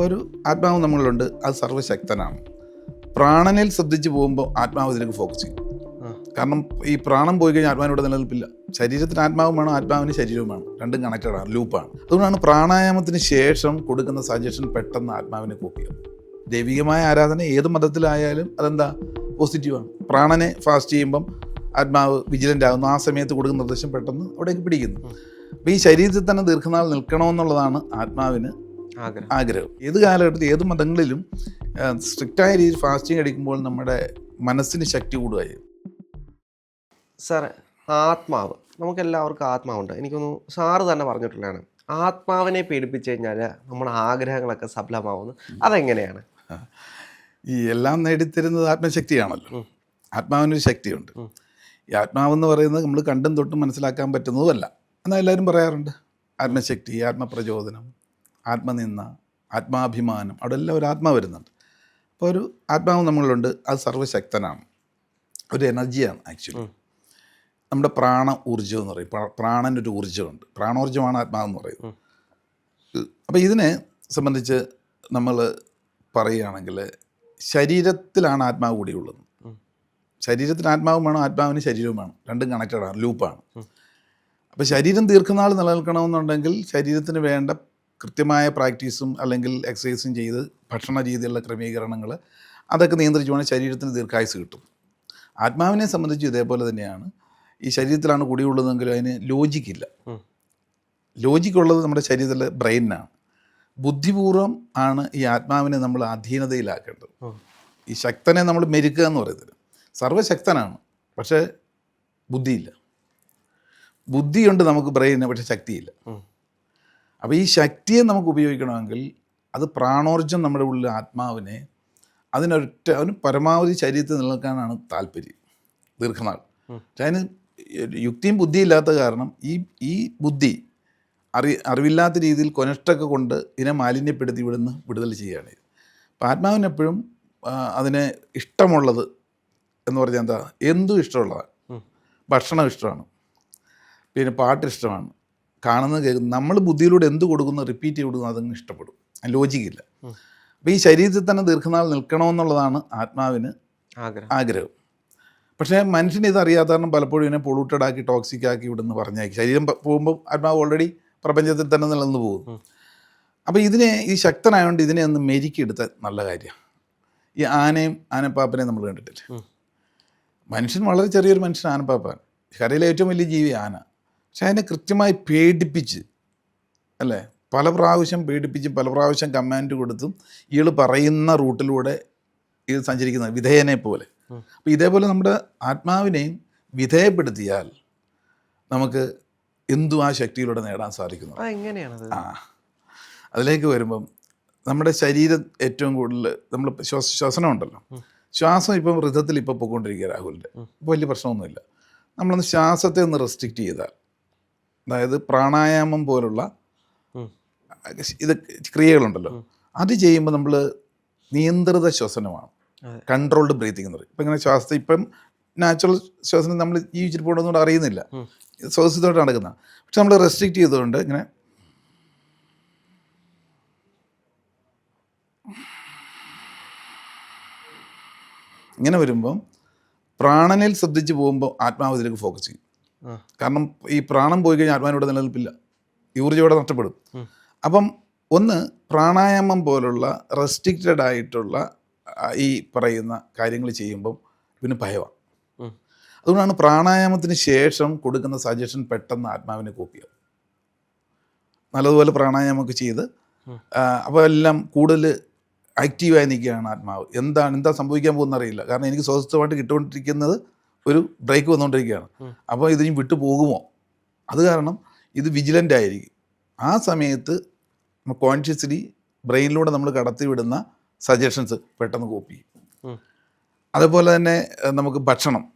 അപ്പോൾ ഒരു ആത്മാവ് നമ്മളിലുണ്ട് അത് സർവശക്തനാണ്. പ്രാണനിൽ ശ്രദ്ധിച്ച് പോകുമ്പോൾ ആത്മാവ് ഇതിലേക്ക് ഫോക്കസ് ചെയ്യും. കാരണം ഈ പ്രാണം പോയി കഴിഞ്ഞാൽ ആത്മാവിനോട് നിലനിൽപ്പില്ല. ശരീരത്തിന് ആത്മാവും വേണം ആത്മാവിന് ശരീരവും വേണം. രണ്ടും കണക്റ്റഡ് ആണ് ലൂപ്പാണ് അതുകൊണ്ടാണ് പ്രാണായാമത്തിന് ശേഷം കൊടുക്കുന്ന സജഷൻ പെട്ടെന്ന് ആത്മാവിനെ കോപ്പി ചെയ്യും. ദൈവികമായ ആരാധന ഏത് മതത്തിലായാലും അതെന്താ? പോസിറ്റീവാണ് പ്രാണനെ ഫാസ്റ്റ് ചെയ്യുമ്പം ആത്മാവ് വിജിലന്റ് ആകുന്നു. ആ സമയത്ത് കൊടുക്കുന്ന നിർദ്ദേശം പെട്ടെന്ന് അവിടേക്ക് പിടിക്കുന്നു. അപ്പോൾ ഈ ശരീരത്തിൽ തന്നെ ദീർഘനാൾ നിൽക്കണമെന്നുള്ളതാണ് ആത്മാവിന് ആഗ്രഹം. ഏത് കാലഘട്ടത്തിൽ ഏത് മതങ്ങളിലും സ്ട്രിക്റ്റായ രീതിയിൽ ഫാസ്റ്റിംഗ് അടിക്കുമ്പോൾ നമ്മുടെ മനസ്സിന് ശക്തി കൂടുകയായി സാറേ ആത്മാവ്. നമുക്ക് എല്ലാവർക്കും ആത്മാവുണ്ട്. എനിക്കൊന്ന് സാറ് തന്നെ പറഞ്ഞിട്ടുള്ളതാണ്. ആത്മാവിനെ പീഡിപ്പിച്ചു കഴിഞ്ഞാൽ നമ്മുടെ ആഗ്രഹങ്ങളൊക്കെ സഫലമാവുന്നു. അതെങ്ങനെയാണ്? ഈ എല്ലാം നേടിത്തരുന്നത് ആത്മശക്തിയാണല്ലോ. ആത്മാവിനൊരു ശക്തിയുണ്ട്. ഈ ആത്മാവെന്ന് പറയുന്നത് നമ്മൾ കണ്ടും തൊട്ടും മനസ്സിലാക്കാൻ പറ്റുന്നതുമല്ല. എന്നാൽ എല്ലാവരും പറയാറുണ്ട്. ആത്മശക്തി ആത്മപ്രചോദനം. ആത്മനിന്ദ ആത്മാഭിമാനം അവിടെ എല്ലാം ഒരു ആത്മാവ് വരുന്നുണ്ട്. അപ്പോൾ ഒരു ആത്മാവ് നമ്മളിലുണ്ട് അത് സർവശക്തനാണ് ഒരു എനർജിയാണ് ആക്ച്വലി. നമ്മുടെ പ്രാണ ഊർജം എന്ന് പറയും. പ്രാ- പ്രാണന്റെ ഒരു ഊർജമുണ്ട്. പ്രാണോർജമാണ് ആത്മാവെന്ന് പറയുന്നത്. അപ്പോൾ ഇതിനെ സംബന്ധിച്ച് നമ്മൾ പറയുകയാണെങ്കിൽ ശരീരത്തിലാണ് ആത്മാവ് കൂടിയുള്ളത്. ശരീരത്തിന് ആത്മാവും വേണം ആത്മാവിന് ശരീരവും വേണം. രണ്ടും കണക്റ്റഡാണ് ആണ് ലൂപ്പാണ് അപ്പോൾ ശരീരം ദീർഘനാൾ നിലനിൽക്കണമെന്നുണ്ടെങ്കിൽ ശരീരത്തിന് വേണ്ട കൃത്യമായ പ്രാക്ടീസും അല്ലെങ്കിൽ എക്സസൈസും ചെയ്ത് ഭക്ഷണ രീതിയിലുള്ള ക്രമീകരണങ്ങൾ അതൊക്കെ നിയന്ത്രിച്ചുകൊണ്ട് ശരീരത്തിന് ദീർഘായുസ് കിട്ടും. ആത്മാവിനെ സംബന്ധിച്ച് ഇതേപോലെ തന്നെയാണ്. ഈ ശരീരത്തിലാണ് കുടിയുള്ളതെങ്കിലും അതിന് ലോജിക്കില്ല. ലോജിക്കുള്ളത് നമ്മുടെ ശരീരത്തിലെ ബ്രെയിനാണ് ബുദ്ധിപൂർവം ആണ് ഈ ആത്മാവിനെ നമ്മൾ അധീനതയിലാക്കേണ്ടത്. ഈ ശക്തനെ നമ്മൾ മെരുക്കുക എന്ന് പറയുന്നത് സർവശക്തനാണ്. പക്ഷേ ബുദ്ധിയില്ല. ബുദ്ധിയുണ്ട് നമുക്ക് ബ്രെയിനിന് പക്ഷേ ശക്തിയില്ല. അപ്പോൾ ഈ ശക്തിയെ നമുക്ക് ഉപയോഗിക്കണമെങ്കിൽ അത് പ്രാണോർജം നമ്മുടെ ഉള്ളിൽ ആത്മാവിനെ അതിനൊറ്റ അവന് പരമാവധി ശരീരത്തിൽ നിലനിൽക്കാനാണ് താല്പര്യം ദീർഘനാൾ. അതിന് യുക്തിയും ബുദ്ധിയും ഇല്ലാത്ത കാരണം ഈ ഈ ബുദ്ധി അറി അറിവില്ലാത്ത രീതിയിൽ കൊനഷ്ടൊക്കെ കൊണ്ട് ഇതിനെ മാലിന്യപ്പെടുത്തി ഇവിടുന്ന് വിടുതൽ ചെയ്യുകയാണ്. അപ്പം ആത്മാവിന് എപ്പോഴും ആ, അതിനെ ഇഷ്ടമുള്ളത് എന്ന് പറഞ്ഞാൽ എന്താ? എന്തും ഇഷ്ടമുള്ളതാണ്. ഭക്ഷണം ഇഷ്ടമാണ്. പിന്നെ പാട്ട് ഇഷ്ടമാണ്. കാണുന്നത് കേൾക്കുന്നത് നമ്മൾ ബുദ്ധിയിലൂടെ എന്ത് കൊടുക്കുന്നു റിപ്പീറ്റ് ചെയ്ത് കൊടുക്കുന്നു അതങ്ങ് ഇഷ്ടപ്പെടും. ലോജിക്കില്ല. അപ്പോൾ ഈ ശരീരത്തിൽ തന്നെ ദീർഘനാൾ നിൽക്കണമെന്നുള്ളതാണ് ആത്മാവിന് ആഗ്രഹം. പക്ഷേ മനുഷ്യന് ഇത് അറിയാത്ത കാരണം പലപ്പോഴും ഇതിനെ പൊളൂട്ടഡ് ആക്കി ടോക്സിക് ആക്കി ഇവിടുന്ന് പറഞ്ഞയക്കും ശരീരം പോകുമ്പോൾ ആത്മാവ് ഓൾറെഡി പ്രപഞ്ചത്തിൽ തന്നെ നിലനിന്ന് പോകും അപ്പോൾ ഇതിനെ ഈ ശക്തനായതുകൊണ്ട് ഇതിനെ ഒന്ന് മെരുക്കിയെടുത്ത നല്ല കാര്യമാണ് ഈ ആനയും ആനപ്പാപ്പനെയും നമ്മൾ കണ്ടിട്ടില്ല? മനുഷ്യൻ വളരെ ചെറിയൊരു മനുഷ്യൻ ആനപ്പാപ്പാണ് കരയിലെ ഏറ്റവും വലിയ ജീവി ആന. പക്ഷെ അതിനെ കൃത്യമായി പേടിപ്പിച്ച് അല്ലേ? പല പ്രാവശ്യം പേടിപ്പിച്ച് പല പ്രാവശ്യം കമാൻഡ് കൊടുത്തും ഇയാൾ പറയുന്ന റൂട്ടിലൂടെ ഇത് സഞ്ചരിക്കുന്നത് വിധേയനെ പോലെ. അപ്പോൾ ഇതേപോലെ നമ്മുടെ ആത്മാവിനെയും വിധേയപ്പെടുത്തിയാൽ നമുക്ക് എന്തും ആ ശക്തിയിലൂടെ നേടാൻ സാധിക്കുന്നു? എങ്ങനെയാണ് ആ. അതിലേക്ക് വരുമ്പം നമ്മുടെ ശരീരം ഏറ്റവും കൂടുതൽ നമ്മൾ ശ്വാസ ശ്വസനം ഉണ്ടല്ലോ. ശ്വാസം ഇപ്പം വൃദ്ധത്തിൽ ഇപ്പോൾ പോയിക്കൊണ്ടിരിക്കുക രാഹുലിന്റെ. ഇപ്പോൾ വലിയ പ്രശ്നമൊന്നുമില്ല. നമ്മളൊന്ന് ശ്വാസത്തെ ഒന്ന് റെസ്ട്രിക്റ്റ് ചെയ്താൽ അതായത് പ്രാണായാമം പോലുള്ള. ഇത് ക്രിയകളുണ്ടല്ലോ. അത് ചെയ്യുമ്പോൾ നമ്മൾ നിയന്ത്രിത ശ്വസനമാണ്. കൺട്രോൾഡ് ബ്രീത്തിങ് എന്ന് പറയും. ഇപ്പം ഇങ്ങനെ ശ്വാസത്തെ ഇപ്പം നാച്ചുറൽ ശ്വസനം നമ്മൾ ജീവിച്ചിട്ട് പോകണമെന്നുകൊണ്ട് അറിയുന്നില്ല. ഉം. ശ്വാസത്തോട്ട് നടക്കുന്ന. പക്ഷെ നമ്മൾ റെസ്ട്രിക്റ്റ് ചെയ്തുകൊണ്ട് ഇങ്ങനെ ഇങ്ങനെ വരുമ്പം പ്രാണനിൽ ശ്രദ്ധിച്ച് പോകുമ്പോൾ ആത്മാവ് ഇതിലേക്ക് ഫോക്കസ് ചെയ്യും. കാരണം ഈ പ്രാണം പോയി കഴിഞ്ഞാൽ ആത്മാവിനോട് നിലനിൽപ്പില്ല. ഈ ഊർജം ഇവിടെ നഷ്ടപ്പെടും. അപ്പം ഒന്ന് പ്രാണായാമം പോലുള്ള റെസ്ട്രിക്റ്റഡ് ആയിട്ടുള്ള ഈ പറയുന്ന കാര്യങ്ങൾ ചെയ്യുമ്പം പിന്നെ ഭയമാണ്. അതുകൊണ്ടാണ് പ്രാണായാമത്തിന് ശേഷം കൊടുക്കുന്ന സജഷൻ പെട്ടെന്ന് ആത്മാവിനെ കോപ്പിയാവും നല്ലതുപോലെ പ്രാണായാമമൊക്കെ ചെയ്ത് അപ്പോൾ എല്ലാം കൂടുതൽ ആക്റ്റീവായി നിൽക്കുകയാണ് ആത്മാവ്. എന്താണ് എന്താ സംഭവിക്കാൻ പോകുന്ന അറിയില്ല കാരണം എനിക്ക് സ്വസ്ഥമായിട്ട് കിട്ടുകൊണ്ടിരിക്കുന്നത് ഒരു ബ്രേക്ക് വന്നുകൊണ്ടിരിക്കുകയാണ്. അപ്പോൾ ഇതിന് വിട്ടു പോകുമോ? അത് കാരണം ഇത് വിജിലന്റ് ആയിരിക്കും. ആ സമയത്ത് കോൺഷ്യസ്ലി ബ്രെയിനിലൂടെ നമ്മൾ കടത്തിവിടുന്ന സജഷൻസ് പെട്ടെന്ന് കോപ്പി ചെയ്യും. അതുപോലെ തന്നെ നമുക്ക് ഭക്ഷണം.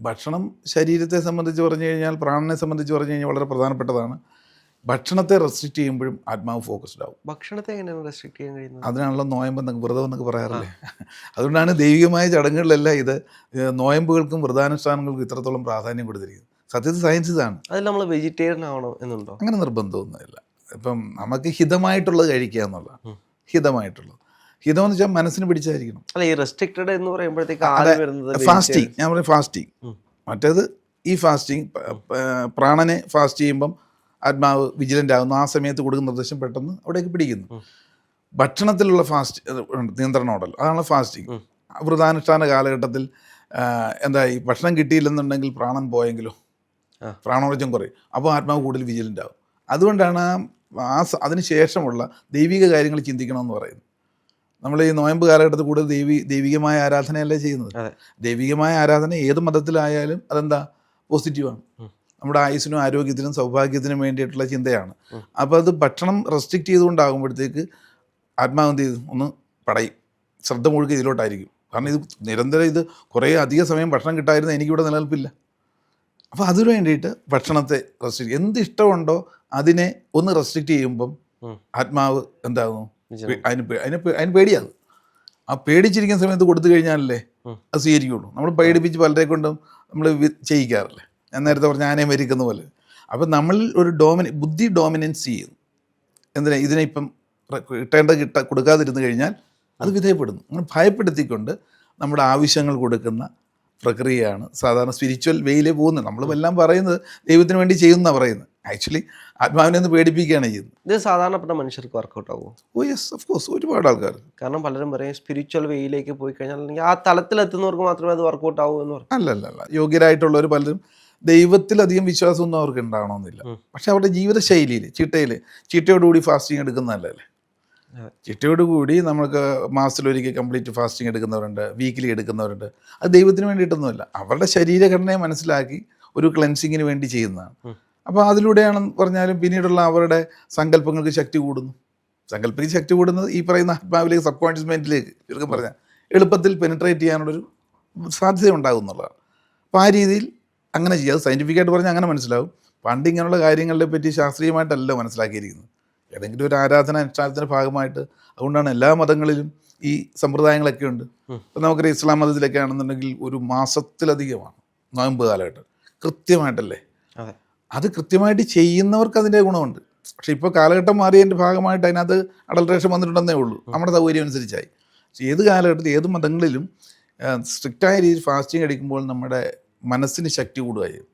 ഭക്ഷണം ശരീരത്തെ സംബന്ധിച്ച് പറഞ്ഞു കഴിഞ്ഞാൽ പ്രാണനെ സംബന്ധിച്ച് പറഞ്ഞു കഴിഞ്ഞാൽ വളരെ പ്രധാനപ്പെട്ടതാണ്. ഭക്ഷണത്തെ റെസ്ട്രിക്റ്റ് ചെയ്യുമ്പോഴും ആത്മാവ് ഫോക്കസ്ഡ് ആവും. ഭക്ഷണത്തെ എങ്ങനെയാണ് റെസ്ട്രിക്ട് ചെയ്യാൻ കഴിയുന്നത്? അതിനാണല്ലോ നോയമ്പ് എന്നൊക്കെ വ്രതം എന്നൊക്കെ പറയാറില്ലേ? അതുകൊണ്ടാണ് ദൈവികമായ ചടങ്ങുകളിലെല്ലാം ഇത് നോയമ്പുകൾക്കും വ്രതാനുഷ്ഠാനങ്ങൾക്കും ഇത്രത്തോളം പ്രാധാന്യം കൊടുത്തിരിക്കുന്നത്. സത്യത്തിൽ സയൻസ് ഇതാണ്. അതിൽ നമ്മൾ വെജിറ്റേറിയൻ ആവണം എന്നുണ്ടോ? അങ്ങനെ നിർബന്ധമൊന്നുമില്ല. ഇപ്പം നമുക്ക് ഹിതമായിട്ടുള്ളത് കഴിക്കുക എന്നുള്ള. ഹിതമായിട്ടുള്ളത്. ഹിതം എന്ന് വെച്ചാൽ മനസ്സിന് പിടിച്ചായിരിക്കണം. അല്ല ഈ റെസ്ട്രിക്റ്റഡ് എന്ന് പറയുമ്പോഴത്തേക്ക് ഫാസ്റ്റിംഗ് ഞാൻ പറയും ഫാസ്റ്റിംഗ് മറ്റേത് ഈ ഫാസ്റ്റിംഗ് പ്രാണനെ ഫാസ്റ്റ് ചെയ്യുമ്പം ആത്മാവ് വിജിലന്റ് ആകുന്നു. ആ സമയത്ത് കൊടുക്കുന്ന നിർദ്ദേശം പെട്ടെന്ന് അവിടേക്ക് പിടിക്കുന്നു. ഭക്ഷണത്തിലുള്ള ഫാസ്റ്റ് നിയന്ത്രണം ഉണ്ടല്ലോ അതാണ് ഫാസ്റ്റിംഗ്. വ്രതാനുഷ്ഠാന കാലഘട്ടത്തിൽ എന്താ ഈ ഭക്ഷണം കിട്ടിയില്ലെന്നുണ്ടെങ്കിൽ പ്രാണൻ പോയെങ്കിലോ. പ്രാണോർജം കുറയും. അപ്പോൾ ആത്മാവ് കൂടുതൽ വിജിലന്റ് ആകും അതുകൊണ്ടാണ് ആ അതിനുശേഷമുള്ള അതിന് ശേഷമുള്ള ദൈവിക കാര്യങ്ങൾ ചിന്തിക്കണമെന്ന് പറയുന്നത്. നമ്മൾ ഈ നോയമ്പ് കാലഘട്ടത്തിൽ കൂടുതൽ ദൈവി ദൈവികമായ ആരാധനയല്ലേ ചെയ്യുന്നത്. ദൈവികമായ ആരാധന ഏത് മതത്തിലായാലും അതെന്താ? പോസിറ്റീവാണ്. നമ്മുടെ ആയുസിനും ആരോഗ്യത്തിനും സൗഭാഗ്യത്തിനും വേണ്ടിയിട്ടുള്ള ചിന്തയാണ്. അപ്പോൾ അത് ഭക്ഷണം റെസ്ട്രിക്റ്റ് ചെയ്തുകൊണ്ടാകുമ്പോഴത്തേക്ക് ആത്മാവ് എന്ത് ചെയ്തു? ഒന്ന് പടയും. ശ്രദ്ധ മുഴുകി ഇതിലോട്ടായിരിക്കും. കാരണം ഇത് നിരന്തരം ഇത് കുറേ അധിക സമയം ഭക്ഷണം കിട്ടാതിരുന്ന എനിക്കിവിടെ നിലനിൽപ്പില്ല. അപ്പോൾ അതിനു വേണ്ടിയിട്ട് ഭക്ഷണത്തെ റെസ്ട്രിക്റ്റ് എന്ത് ഇഷ്ടമുണ്ടോ അതിനെ ഒന്ന് റെസ്ട്രിക്റ്റ് ചെയ്യുമ്പം ആത്മാവ് എന്താകുന്നു. അതിന് അതിന് അതിന് പേടിയാണ് ആ പേടിച്ചിരിക്കുന്ന സമയത്ത് കൊടുത്തു കഴിഞ്ഞാലല്ലേ. അത് സ്വീകരിക്കുള്ളൂ. നമ്മൾ പേടിപ്പിച്ച് പലരെ കൊണ്ടും നമ്മൾ ചെയ്യിക്കാറില്ലേ? ഞാൻ നേരത്തെ പറഞ്ഞ ആനയെ മരിക്കുന്ന പോലെ. അപ്പം നമ്മളിൽ ഒരു ഡോമിന ബുദ്ധി ഡോമിനൻസ് ചെയ്യുന്നു എന്തിനാ? ഇതിനെ ഇപ്പം കിട്ടേണ്ടത് കിട്ട കൊടുക്കാതിരുന്നു കഴിഞ്ഞാൽ അത് വിധേയപ്പെടുന്നു. അങ്ങനെ ഭയപ്പെടുത്തിക്കൊണ്ട് നമ്മുടെ ആവശ്യങ്ങൾ കൊടുക്കുന്ന പ്രക്രിയയാണ് സാധാരണ സ്പിരിച്വൽ വേയിലേ പോകുന്നത്. നമ്മളും എല്ലാം പറയുന്നത് ദൈവത്തിന് വേണ്ടി ചെയ്യുന്നതാണ് പറയുന്നത്. ആക്ച്വലി ആത്മാവിനെ ഒന്ന് പേടിപ്പിക്കുകയാണ് ചെയ്യുന്നത്. ഇത് സാധാരണപ്പെട്ട മനുഷ്യർക്ക് വർക്കൗട്ട് ആകുമോ ഓ യെസ് ഓഫ് കോഴ്സ് ഒരുപാട് ആൾക്കാർ. കാരണം പലരും പറയും സ്പിരിച്വൽ വേയിലേക്ക് പോയി കഴിഞ്ഞാൽ അല്ലെങ്കിൽ ആ തലത്തിലെത്തുന്നവർക്ക് മാത്രമേ അത് വർക്കൗട്ട് ആവൂ എന്ന് പറയും. അല്ല അല്ല അല്ല യോഗ്യരായിട്ടുള്ളവർ പലരും ദൈവത്തിലധികം വിശ്വാസമൊന്നും അവർക്ക് ഉണ്ടാവണമെന്നില്ല. പക്ഷെ അവരുടെ ജീവിതശൈലിയിൽ ചിട്ടയിൽ ചിട്ടയോടുകൂടി ഫാസ്റ്റിംഗ് എടുക്കുന്നതല്ലേ ചിട്ടയോട് കൂടി നമുക്ക് മാസത്തിലൊരിക്കൽ കംപ്ലീറ്റ് ഫാസ്റ്റിംഗ് എടുക്കുന്നവരുണ്ട് വീക്കിലി എടുക്കുന്നവരുണ്ട്. അത് ദൈവത്തിന് വേണ്ടിയിട്ടൊന്നുമല്ല. അവരുടെ ശരീരഘടനയെ മനസ്സിലാക്കി ഒരു ക്ലെൻസിങ്ങിന് വേണ്ടി ചെയ്യുന്നതാണ്. അപ്പോൾ അതിലൂടെയാണെന്ന് പറഞ്ഞാലും പിന്നീടുള്ള അവരുടെ സങ്കല്പങ്ങൾക്ക് ശക്തി കൂടുന്നു. സങ്കല്പിക്ക് ശക്തി കൂടുന്നത് ഈ പറയുന്ന ആത്മാവിലേക്ക് സബ് കോൺഷ്യസ് മൈൻഡിലേക്ക് ചുരുക്കം പറഞ്ഞാൽ എളുപ്പത്തിൽ പെനിട്രേറ്റ് ചെയ്യാനുള്ളൊരു സാധ്യത ഉണ്ടാകുന്നുള്ളതാണ് അപ്പോൾ ആ രീതിയിൽ അങ്ങനെ ചെയ്യുക അത് സയന്റിഫിക്കായിട്ട് പറഞ്ഞാൽ അങ്ങനെ മനസ്സിലാവും. പണ്ട് ഇങ്ങനെയുള്ള കാര്യങ്ങളെ പറ്റി ശാസ്ത്രീയമായിട്ടല്ല മനസ്സിലാക്കിയിരിക്കുന്നത്. ഏതെങ്കിലും ഒരു ആരാധന അനുഷ്ഠാനത്തിന്റെ ഭാഗമായിട്ട്. അതുകൊണ്ടാണ് എല്ലാ മതങ്ങളിലും ഈ സമ്പ്രദായങ്ങളൊക്കെ ഉണ്ട്. ഇപ്പം നമുക്കൊരു ഇസ്ലാം മതത്തിലൊക്കെ ആണെന്നുണ്ടെങ്കിൽ ഒരു മാസത്തിലധികമാണ് നോയമ്പ് കാലഘട്ടം. കൃത്യമായിട്ടല്ലേ? അതെ. അത് കൃത്യമായിട്ട് ചെയ്യുന്നവർക്ക് അതിന്റെ ഗുണമുണ്ട്. പക്ഷേ ഇപ്പോൾ കാലഘട്ടം മാറിയതിന്റെ ഭാഗമായിട്ട് അതിനകത്ത് അഡൾട്രേഷൻ വന്നിട്ടുണ്ടെന്നേ ഉള്ളൂ. നമ്മുടെ സൗകര്യം അനുസരിച്ചായി. പക്ഷേ ഏത് കാലഘട്ടത്തിൽ ഏത് മതങ്ങളിലും സ്ട്രിക്റ്റായ രീതിയിൽ ഫാസ്റ്റിംഗ് അടിക്കുമ്പോൾ നമ്മുടെ മനസ്സിന് ശക്തി കൂടുകയും.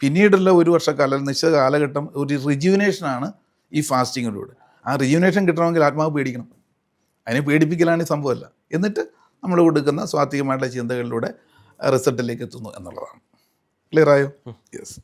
പിന്നീടുള്ള ഒരു വർഷക്കാലം നിശ്ചിത കാലഘട്ടം ഒരു റിജുവിനേഷനാണ് ഈ ഫാസ്റ്റിങ്ങിലൂടെ ആ റിജുവിനേഷൻ കിട്ടണമെങ്കിൽ ആത്മാവ് പേടിക്കണം. അതിനെ പേടിപ്പിക്കലാണ് ഈ സംഭവമല്ല. എന്നിട്ട് നമ്മൾ കൊടുക്കുന്ന സ്വാത്വികമായിട്ടുള്ള ചിന്തകളിലൂടെ റിസൾട്ടിലേക്ക് എത്തുന്നു എന്നുള്ളതാണ്. ക്ലിയർ ആയോ? യെസ്